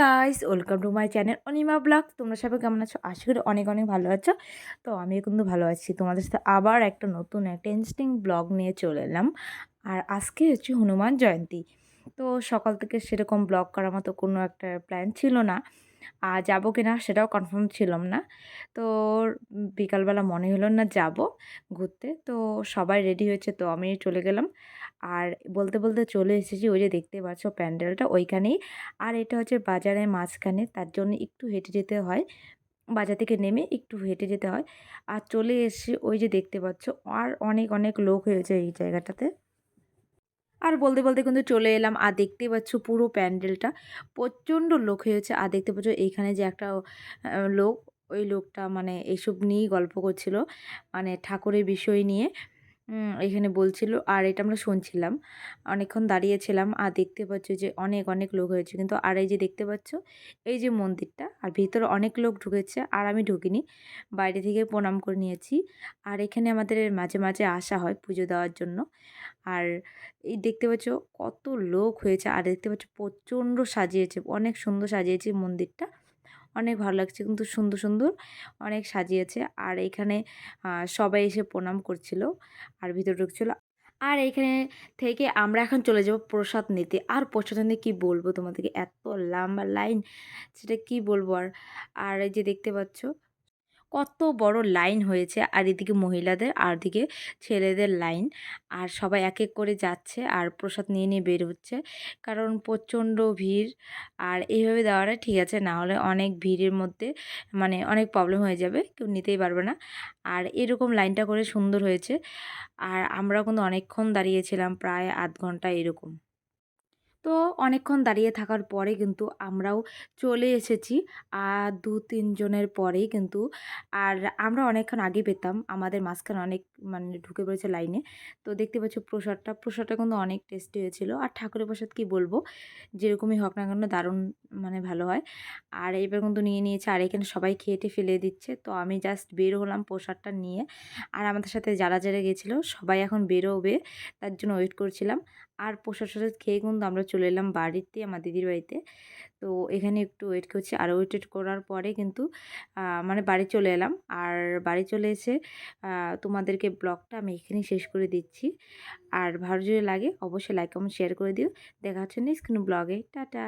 Guys welcome to my channel Anima blog তোমরা সবাই কেমন আছো? আশা করি অনেক অনেক ভালো আছো। তো আমিও কিন্তু ভালো আছি। তোমাদের সাথে আবার একটা নতুন, একটা ইন্টারেস্টিং ব্লগ নিয়ে চলে এলাম। আর আজকে হচ্ছে হনুমান জয়ন্তী। তো সকাল থেকে সেরকম ব্লগ করার মতো কোনো একটা প্ল্যান ছিল না। আর যাব কি না সেটাও কনফার্ম ছিলাম না। তো বিকালবেলা মনে হলো না যাব ঘুরতে। তো সবাই রেডি হয়েছে তো আমি চলে গেলাম। আর বলতে বলতে চলে এসেছি ওই যে দেখতে পাচ্ছ প্যান্ডেলটা ওইখানেই। আর এটা হচ্ছে বাজারের মাঝখানে তার জন্য একটু হেঁটে যেতে হয়। বাজার থেকে নেমে একটু হেঁটে যেতে হয়। আর চলে এসে ওই যে দেখতে পাচ্ছ। আর অনেক অনেক লোক হয়েছে এই জায়গাটাতে। আর বলতে বলতে কিন্তু চলে এলাম আর দেখতে পাচ্ছ পুরো প্যান্ডেলটা। প্রচণ্ড লোক হয়েছে আর দেখতে পাচ্ছ এইখানে যে একটা লোক, ওই লোকটা মানে এইসব নিয়েই গল্প করছিল মানে ঠাকুরের বিষয় নিয়ে। এখানে বলছিল, আর এটা আমরা শুনছিলাম। অনেকক্ষণ দাঁড়িয়েছিলাম, আর দেখতে পাচ্ছ যে অনেক অনেক লোক হয়েছে। কিন্তু আর এই যে দেখতে পাচ্ছ, এই যে মন্দিরটা, আর ভিতরে অনেক লোক ঢুকেছে, আর আমি ঢুকিনি। বাইরে থেকে প্রণাম করে নিয়েছি। আর এখানে আমাদের মাঝে মাঝে আসা হয় পুজো দেওয়ার জন্য। আর এই দেখতে পাচ্ছ কত লোক হয়েছে, আর দেখতে পাচ্ছ প্রচণ্ড সাজিয়েছে, অনেক সুন্দর সাজিয়েছে মন্দিরটা। অনেক ভালো লাগছে। কিন্তু সুন্দর সুন্দর অনেক সাজিয়েছে। আর এখানে সবাই এসে প্রণাম করছিল আর ভিতরে ঢুকছিল। আর এখানে থেকে আমরা এখন চলে যাব প্রসাদ নিতে। আর প্রসাদ নিতে কী বলব তোমাদেরকে? এত লম্বা লাইন, সেটা কি বলব আর? আর এই যে দেখতে পাচ্ছ কত বড় লাইন হয়েছে। আর এদিকে মহিলাদের, আর দিকে ছেলেদের লাইন। আর সবাই এক এক করে যাচ্ছে আর প্রসাদ নিয়ে নিয়ে বের হচ্ছে। কারণ প্রচণ্ড ভিড়। আর এইভাবে দেওয়াটা ঠিক আছে, না হলে অনেক ভিড়ের মধ্যে মানে অনেক প্রবলেম হয়ে যাবে। কেউ নিতেই পারবে না। আর এরকম লাইনটা করে সুন্দর হয়েছে। আর আমরা কিন্তু অনেকক্ষণ দাঁড়িয়েছিলাম, প্রায় আধ ঘণ্টা এরকম। তো অনেকক্ষণ দাঁড়িয়ে থাকার পরে কিন্তু আমরাও চলে এসেছি। আর দু তিনজনের পরেই কিন্তু। আর আমরা অনেকক্ষণ আগে পেতাম। আমাদের মাঝখানে অনেক মানে ঢুকে পড়েছে লাইনে। তো দেখতে পাচ্ছ প্রসাদটা। প্রসাদটা কিন্তু অনেক টেস্টি হয়েছিল। আর ঠাকুরের প্রসাদ কি বলব? যেরকমই হোক না কেন দারুণ মানে ভালো হয়। আর এবার কিন্তু নিয়ে নিয়েছে। আর এখানে সবাই খেয়েটে ফেলে দিচ্ছে। তো আমি জাস্ট বের হলাম প্রসাদটা নিয়ে। আর আমাদের সাথে যারা যারা গেছিল সবাই এখন বেরোবে। তার জন্য ওয়েট করছিলাম। আর প্রসাদ টসাদ খেয়ে কিন্তু আমরা চলে এলাম বাড়িতে, আমার দিদির বাড়িতে। তো এখানে একটু ওয়েট করছি। আর ওয়েট করার পরে কিন্তু মানে বাড়ি চলে এলাম। আর বাড়ি চলে এসে তোমাদেরকে ব্লগটা আমি এখানেই শেষ করে দিচ্ছি। আর ভালো যদি লাগে, অবশ্যই লাইক কমেন্ট শেয়ার করে দিও। দেখা হচ্ছে নেক্সট কোনো ব্লগে। টাটা!